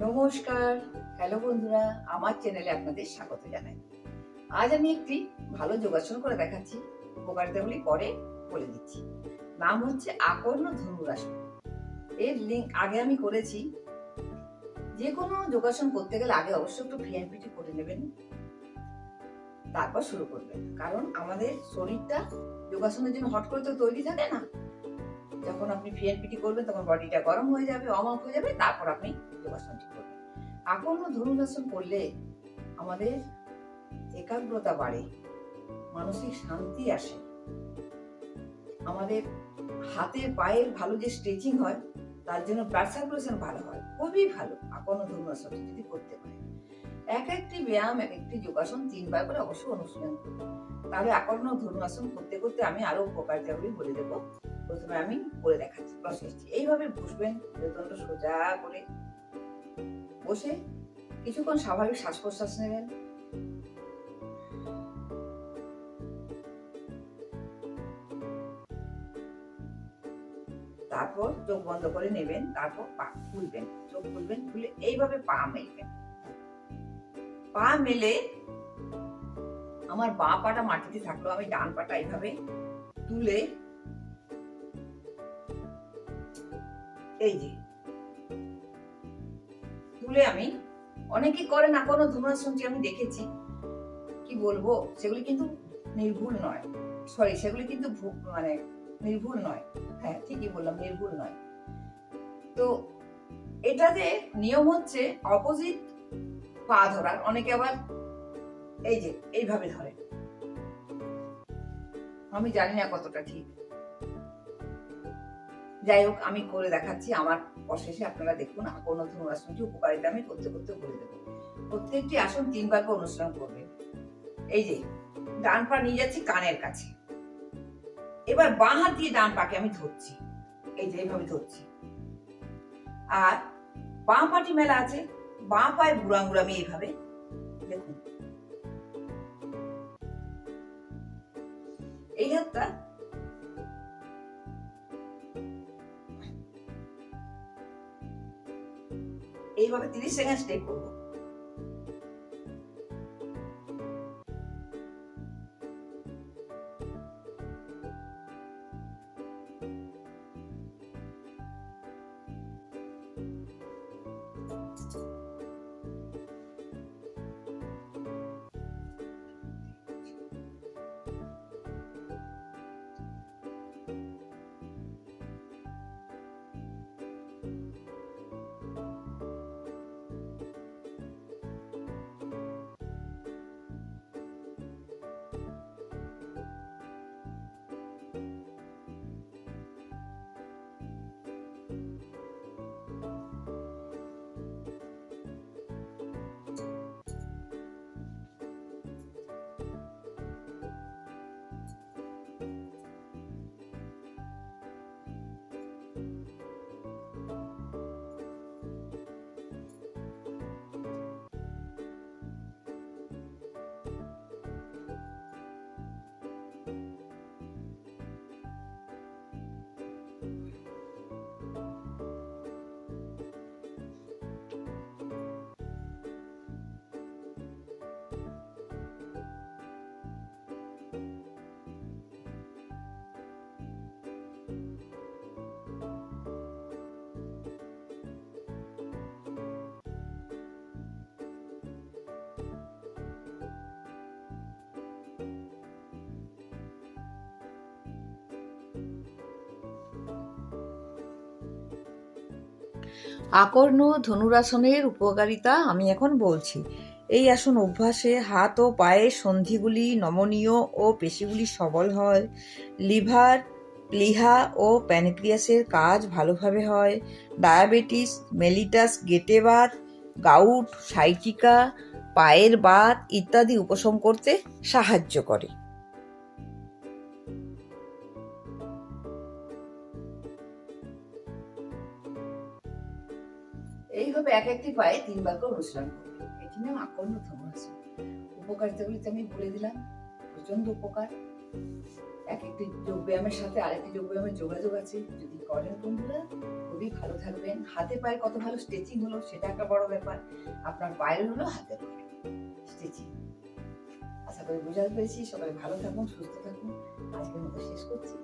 নমস্কার। হ্যালো বন্ধুরা, আমার চ্যানেলে আপনাদের স্বাগত জানাই। আজ আমি একটি ভালো যোগাসন করে দেখাচ্ছি। উপকারিতাগুলি পরে বলে দিচ্ছি। নাম হচ্ছে আকর্ণ ধনুরাসন এর লিঙ্ক আগে আমি করেছি। যে কোনো যোগাসন করতে গেলে আগে অবশ্যই একটু ভিএনপিটি করে নেবেন। তারপর শুরু করবেন। কারণ আমাদের শরীরটা যোগাসনের জন্য হট করে তো তৈরি থাকে না। যখন আপনি ভিএনপিটি করবেন, তখন বডিটা গরম হয়ে যাবে অমাপ হয়ে যাবে, তারপর আপনি যোগাসনটি করবেন। আকর্ণ ধনুরাসন করলে আমাদের একাগ্রতা বাড়ে, মানসিক শান্তি আসে। আমাদের হাতের পায়ের ভালো যে স্ট্রেচিং হয়, তার জন্য ব্লাড সার্কুলেশন ভালো হয়, খুবই ভালো আকর্ণ ধনুরাসন যদি করতে পারেন। এক একটি ব্যায়াম, এক একটি যোগাসন তিনবার করে অবশ্যই অনুশীলন করবেন তাহলে আকর্ণ ধনুরাসন করতে করতে আমি আরও উপকারিতাগুলি বলে দেবো। প্রথমে আমি করে দেখাচ্ছি প্রসেসটি এইভাবে বসবেন মেরুদণ্ড সোজা করে বসে কিছুক্ষণ স্বাভাবিক শ্বাস প্রশ্বাস নেবেন। তারপর চোখ বন্ধ করে নেবেন, তারপর পা খুলবেন। চোখ খুলবেন, খুলে এইভাবে পা মেলবেন। পা মেলে আমার বাঁ পাটা মাটিতে থাকল, আমি ডান পাটা এইভাবে তুলে এই যে। তুলে আমি অনেকে করে না, কোনো ধনুরাসনটি আমি দেখেছি। কি বলব? সেগুলি কিন্তু নির্ভুল নয়। সরি সেগুলি কিন্তু মানে নির্ভুল নয়। হ্যাঁ ঠিকই বললাম, নির্ভুল নয়। তো এটাতে নিয়ম হচ্ছে অপোজিট পা ধরার, অনেকে আবার এই যে, এইভাবে ধরে। আমি জানি না কতটা ঠিক। যাই হোক, আমি করে দেখাচ্ছি। আমার অশেষে আপনারা দেখুন কোনো ধনুরাসনটি উপকারিতা আমি করতে করতে বলে দেবো। প্রত্যেকটি আসন তিনবার করে অনুশীলন করবে। এই যে, ডান পা নিয়ে যাচ্ছি কানের কাছে। এবার বাঁ হাত দিয়ে ডান পাকে আমি ধরছি। এই যে, এইভাবে ধরছি। আর বাঁ পাটি মেলা আছে, বাঁ পায়ে বুড়াঙ্গুড় আমি এইভাবে। দেখুন। এই হাতটা এইভাবে তিরিশ সেকেন্ড স্টে করব। আকর্ণ ধনুরাসনের উপকারিতা আমি এখন বলছি। এই আসন অভ্যাসে হাত ও পায়ের সন্ধিগুলি নমনীয় ও পেশিগুলি সবল হয়। লিভার প্লিহা ও প্যানক্রিয়াসের কাজ ভালোভাবে হয়। ডায়াবেটিস, মেলিটাস গেটেবাত গাউট, সাইটিকা, পায়ের বাত ইত্যাদি উপশম করতে সাহায্য করে। এইভাবে এক একটি পায়ে তিনবার করে অনুশীলন করবে এটি নাম আকর্ণ ধনুরাসন উপকারিতাগুলি তো আমি বলে দিলাম প্রচণ্ড উপকার। এক একটি যোগ ব্যায়ামের সাথে আরেকটি যোগ ব্যায়ামের যোগাযোগ আছে। যদি করেন বন্ধুরা, খুবই ভালো থাকবেন। হাতে পায়ে কত ভালো স্ট্রেচিং হলো, সেটা একটা বড় ব্যাপার। আপনার পায়ের হলো হাতের স্টিচিং আশা করি বোঝাতে পেরেছি। সবাই ভালো থাকুন, সুস্থ থাকুন। আজকের মতো শেষ করছি।